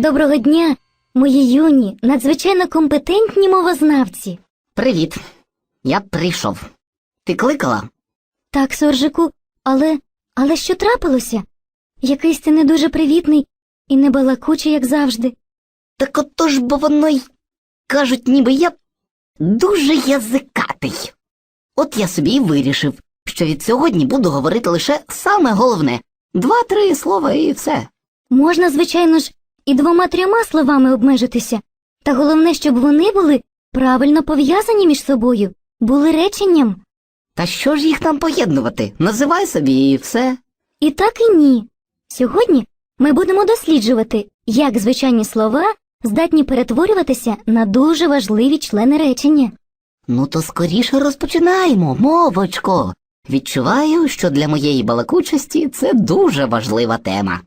Доброго дня, мої юні, надзвичайно компетентні мовознавці. Привіт. Я прийшов. Ти кликала? Так, Соржику, але. але що трапилося? Якийсь ти не дуже привітний і не балакучий, як завжди. Так отож, бо воно й кажуть, ніби я дуже язикатий. От я собі і вирішив, що від сьогодні буду говорити лише саме головне два-три слова і все. Можна, звичайно ж, і двома-трьома словами обмежитися. Та головне, щоб вони були правильно пов'язані між собою, були реченням. Та що ж їх там поєднувати? Називай собі і все. І так і ні. Сьогодні ми будемо досліджувати, як звичайні слова здатні перетворюватися на дуже важливі члени речення. Ну то скоріше розпочинаємо, мовочко. Відчуваю, що для моєї балакучості це дуже важлива тема.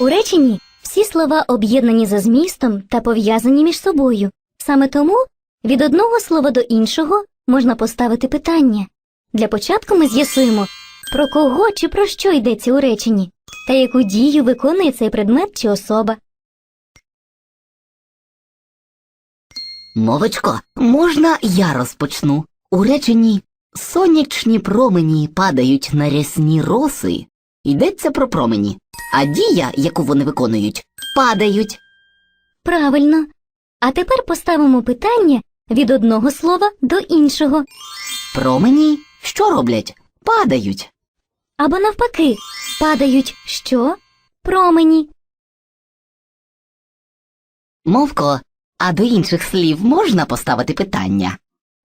У реченні всі слова об'єднані за змістом та пов'язані між собою. Саме тому від одного слова до іншого можна поставити питання. Для початку ми з'ясуємо, про кого чи про що йдеться у реченні, та яку дію виконує цей предмет чи особа. Мовочко, можна я розпочну? У реченні сонячні промені падають на рясні роси. Йдеться про промені, а дія, яку вони виконують, падають. Правильно. А тепер поставимо питання від одного слова до іншого. Промені що роблять? Падають. Або навпаки, падають що? Промені. Мовко, а до інших слів можна поставити питання?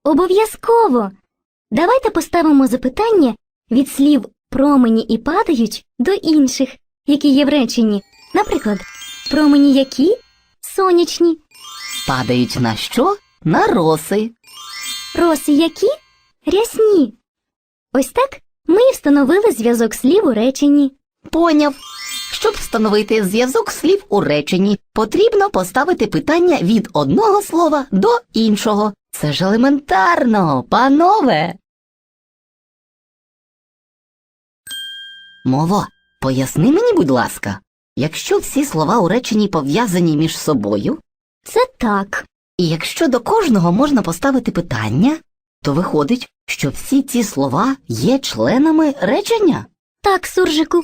Обов'язково. Давайте поставимо запитання від слів промені і падають до інших, які є в реченні. Наприклад, промені які? Сонячні, Падають на що? На роси. роси які? Рясні. Ось так ми і встановили зв'язок слів у реченні. Поняв. Щоб встановити зв'язок слів у реченні, потрібно поставити питання від одного слова до іншого. Це ж елементарно, панове. Мово, поясни мені, будь ласка, якщо всі слова у реченні пов'язані між собою, Це так. і якщо до кожного можна поставити питання, то виходить, що всі ці слова є членами речення. Так, суржику.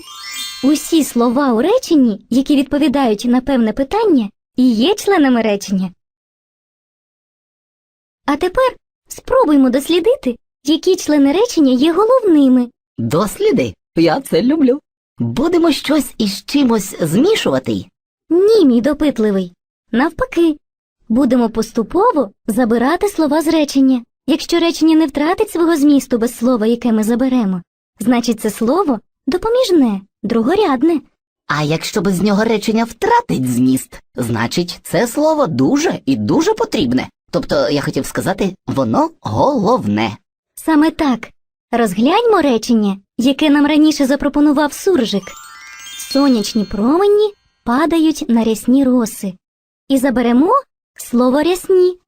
Усі слова у реченні, які відповідають на певне питання, і є членами речення. А тепер спробуймо дослідити, які члени речення є головними. Досліди, я це люблю. Будемо щось із чимось змішувати. Ні, мій допитливий. Навпаки, будемо поступово забирати слова з речення. Якщо речення не втратить свого змісту без слова, яке ми заберемо, значить це слово допоміжне, другорядне. А якщо без нього речення втратить зміст, значить це слово дуже і дуже потрібне. Тобто, я хотів сказати, воно головне. Саме так. Розгляньмо речення, яке нам раніше запропонував суржик. Сонячні промені падають на рясні роси. І заберемо слово рясні.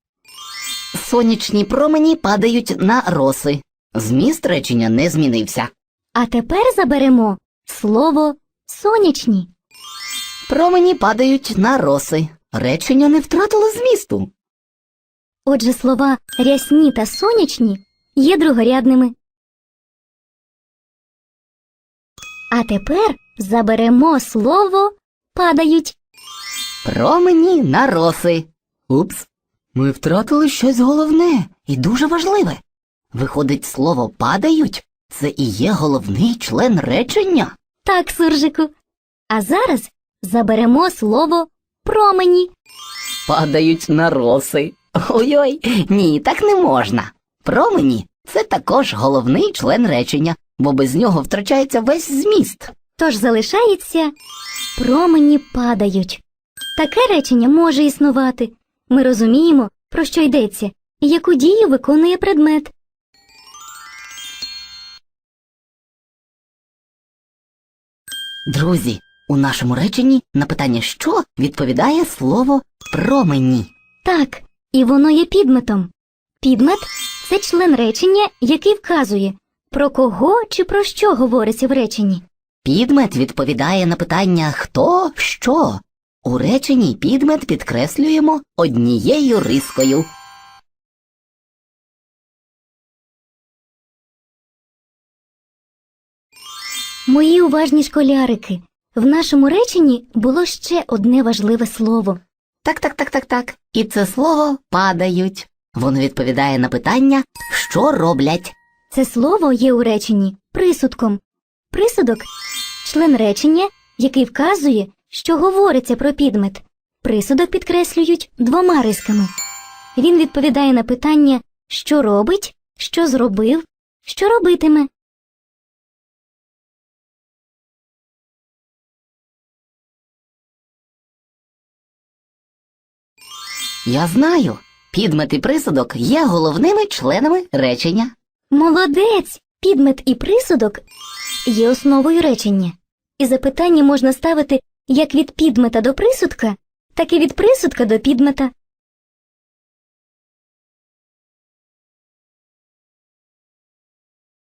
Сонячні промені падають на роси. Зміст речення не змінився. А тепер заберемо слово сонячні. Промені падають на роси. Речення не втратило змісту. Отже, слова рясні та сонячні є другорядними. А тепер заберемо слово падають. Промені на роси. Упс. Ми втратили щось головне і дуже важливе. Виходить, слово падають це і є головний член речення. Так, суржику. А зараз заберемо слово промені. Падають на роси. Ой-ой, ні, так не можна. Промені це також головний член речення, бо без нього втрачається весь зміст. Тож залишається промені падають. Таке речення може існувати. Ми розуміємо, про що йдеться, і яку дію виконує предмет. Друзі, у нашому реченні на питання що відповідає слово промені. Так, і воно є підметом. Підмет це член речення, який вказує, про кого чи про що говориться в реченні. Підмет відповідає на питання хто, що. У реченні підмет підкреслюємо однією рискою. Мої уважні школярики. В нашому реченні було ще одне важливе слово. Так, так, так, так, так. І це слово падають. Воно відповідає на питання, що роблять. Це слово є у реченні присудком. Присудок член речення, який вказує, що говориться про підмет. Присудок підкреслюють двома рисками. Він відповідає на питання, що робить, що зробив, що робитиме. Я знаю, підмет і присудок є головними членами речення. Молодець! Підмет і присудок є основою речення. І запитання можна ставити як від підмета до присудка, так і від присудка до підмета.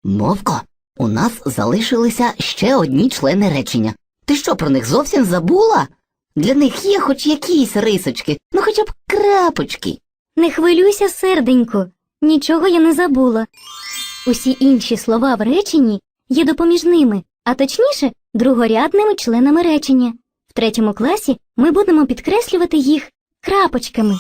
Мовко, у нас залишилися ще одні члени речення. Ти що про них зовсім забула? Для них є хоч якісь рисочки, ну хоча б крапочки. Не хвилюйся, серденько, нічого я не забула. Усі інші слова в реченні є допоміжними, а точніше, другорядними членами речення. В третьому класі ми будемо підкреслювати їх крапочками.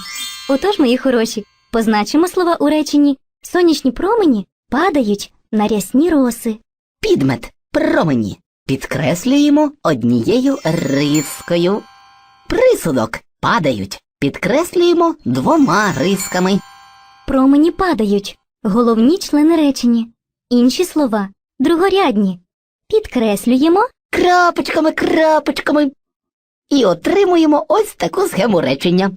Отож, мої хороші, позначимо слова у реченні. Сонячні промені падають на рясні роси. Підмет промені підкреслюємо однією рискою. Присудок падають, підкреслюємо двома рисками. Промені падають, головні члени речені, Інші слова другорядні. Підкреслюємо Крапочками, крапочками. І отримуємо ось таку схему речення.